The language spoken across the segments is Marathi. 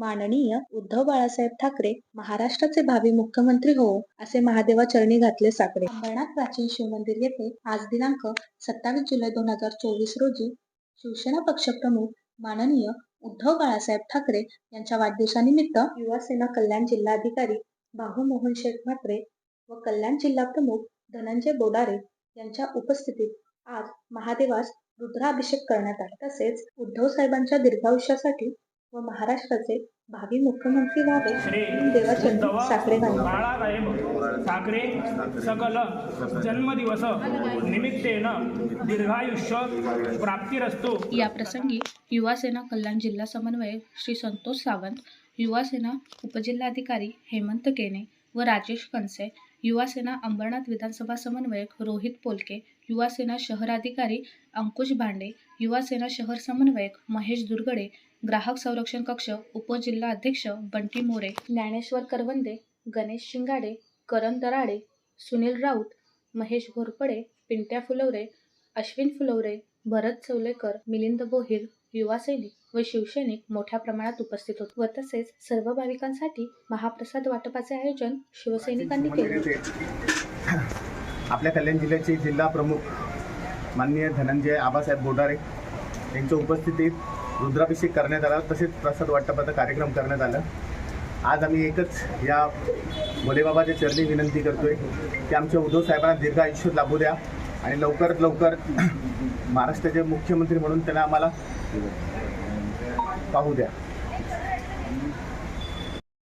माननीय उद्धव बाळासाहेब ठाकरे महाराष्ट्राचे भावी मुख्यमंत्री हो असे महादेवा चरणी घातले साकडे. अंबरनाथ प्राचीन शिवमंदिर येथे आज दिनांक सत्तावीस जुलै दोन हजार चोवीस रोजी शिवसेना पक्षप्रमुख माननीय उद्धव बाळासाहेब ठाकरे यांच्या वाढदिवसानिमित्त युवा सेना कल्याण जिल्हाधिकारी बाहू मोहन शेख म्हात्रे व कल्याण जिल्हा प्रमुख धनंजय बोडारे यांच्या उपस्थितीत आज महादेवास रुद्राभिषेक करण्यात आला. तसेच उद्धव साहेबांच्या दीर्घायुष्यासाठी व महाराष्ट्राचे भावी मुख्यमंत्री व्हावे श्री म्हणून घालण्यात आले. बाळासाहेब ठाकरे सकल जन्मदिवस निमित्तेन दीर्घायुष्य प्राप्तिरस्तु या प्रसंगी युवा सेना कल्याण जिल्हा समन्वयक श्री संतोष सावंत युवा सेना उपजिल्हाधिकारी हेमंत केने व राजेश कनसे युवा सेना अंबरनाथ विधानसभा समन्वयक रोहित पोलके युवा सेना शहराधिकारी अंकुश भांडे युवा सेना शहर समन्वयक महेश दुर्गडे ग्राहक संरक्षण कक्ष उपजिल्हा अध्यक्ष बंटी मोरे ज्ञानेश्वर करवंदे गणेश शिंगाडे करण दराडे सुनील राऊत महेश घोरपडे पिंट्या फुलवरे अश्विन फुलवरे भरत चौलेकर मिलिंद बोहीर युवा सैनिक व शिवसैनिक मोठ्या प्रमाणात उपस्थित होते व तसेच सर्व भाविकांसाठी महाप्रसाद वाटपाचे आयोजन शिवसैनिकांनी केले. आपल्या कल्याण जिल्ह्याचे जिल्हा प्रमुख माननीय धनंजय आबासाहेब बोडारे यांच्या उपस्थितीत रुद्राभिषेक करण्यात आला. तसेच प्रसाद वाटपाचा कार्यक्रम करण्यात आला. आज आम्ही एकच या भोलेबाबाच्या चरणी विनंती करतोय की आमच्या उद्धव साहेबांना दीर्घ आयुष्य लाभू द्या आणि लवकरात लवकर महाराष्ट्राचे मुख्यमंत्री म्हणून त्यांना आम्हाला पाहू द्या.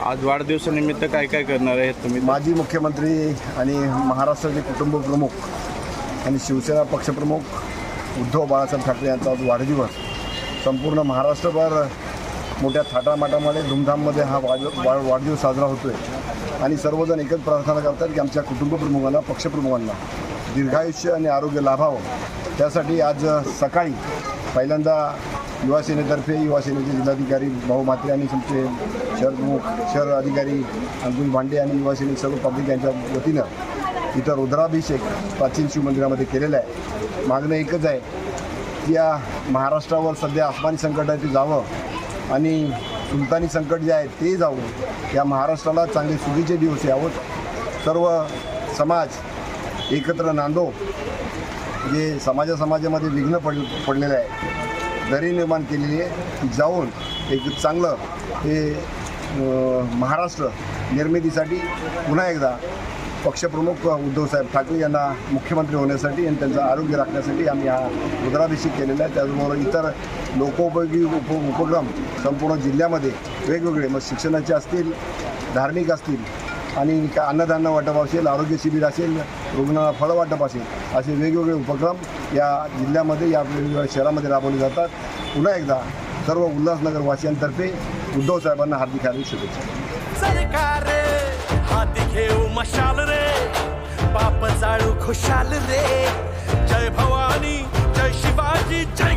आज वाढदिवसानिमित्त काय काय करणार आहेत तुम्ही? माजी मुख्यमंत्री आणि महाराष्ट्राचे कुटुंब प्रमुख आणि शिवसेना पक्षप्रमुख उद्धव बाळासाहेब ठाकरे यांचा आज वाढदिवस. संपूर्ण महाराष्ट्रभर मोठ्या थाटामाटामध्ये धूमधाममध्ये हा वाढ वाढ वाढदिवस साजरा होतो आहे आणि सर्वजण एकच प्रार्थना करतात की आमच्या कुटुंबप्रमुखांना पक्षप्रमुखांना दीर्घायुष्य आणि आरोग्य लाभावं. त्यासाठी आज सकाळी पहिल्यांदा युवासेनेतर्फे युवासेनेचे जिल्हाधिकारी भाऊ म्हात्रे आणि तुमचे शहर प्रमुख शहर अधिकारी अंकुश भांडे आणि युवासेने सर्व पब्लिक यांच्या वतीनं इथं रुद्राभिषेक प्राचीन शिव मंदिरामध्ये केलेला आहे. मागणं एकच आहे या महाराष्ट्रावर सध्या आसमानी संकट आहे ते जावं आणि सुलतानी संकट जे आहे ते जावं या महाराष्ट्राला चांगले सुगीचे दिवस यावं सर्व समाज एकत्र नांदो जे समाजा समाजामध्ये विघ्न पड पडलेलं आहे दरी निर्माण केलेली आहे ती जाऊन एक चांगलं हे महाराष्ट्र निर्मितीसाठी पुन्हा एकदा पक्षप्रमुख उद्धवसाहेब ठाकरे यांना मुख्यमंत्री होण्यासाठी आणि त्यांचं आरोग्य राखण्यासाठी आम्ही हा रुद्राभिषेक केलेला आहे. त्याचबरोबर इतर लोकोपयोगी उप उपक्रम संपूर्ण जिल्ह्यामध्ये वेगवेगळे मग शिक्षणाचे असतील धार्मिक असतील आणि का अन्नधान्य वाटप असेल आरोग्य शिबिर असेल रुग्णाला फळं वाटप असेल असे वेगवेगळे उपक्रम या जिल्ह्यामध्ये या वेगवेगळ्या शहरामध्ये राबवले जातात. पुन्हा एकदा सर्व उल्हासनगरवासियांतर्फे उद्धव साहेबांना हार्दिक हार्दिक शुभेच्छा. सरकार हाती घेऊ मशाल रे. बाप जाळू खुशाल रे. जय भवानी जय शिवाजी जय